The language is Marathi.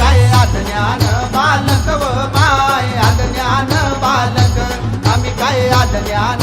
काय अज्ञान बालक व माय? अज्ञान बालक आम्ही काय अज्ञान